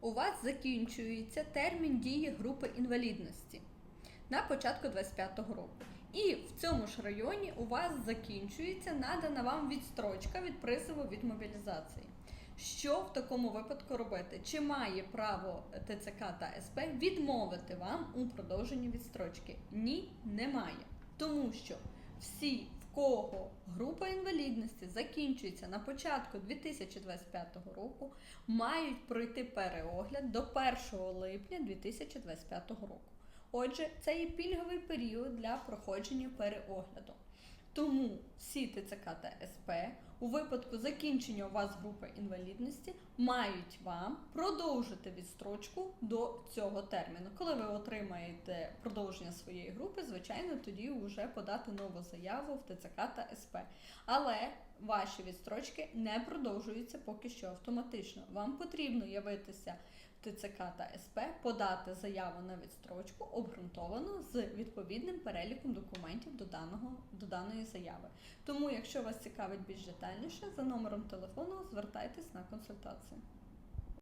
У вас закінчується термін дії групи інвалідності на початку 25-го року. І в цьому ж районі у вас закінчується надана вам відстрочка від призову від мобілізації. Що в такому випадку робити? Чи має право ТЦК та СП відмовити вам у продовженні відстрочки? Ні, немає. Тому що всі, кого група інвалідності закінчується на початку 2025 року, мають пройти переогляд до 1 липня 2025 року. Отже, це є пільговий період для проходження переогляду. Тому всі ТЦК та СП у випадку закінчення у вас групи інвалідності мають вам продовжити відстрочку до цього терміну. Коли ви отримаєте продовження своєї групи, звичайно, тоді вже подати нову заяву в ТЦК та СП. Але ваші відстрочки не продовжуються поки що автоматично. Вам потрібно явитися ТЦК та СП, подати заяву на відстрочку обґрунтовану з відповідним переліком документів до даного до даної заяви. Тому, якщо вас цікавить більш детальніше, за номером телефону звертайтесь на консультацію.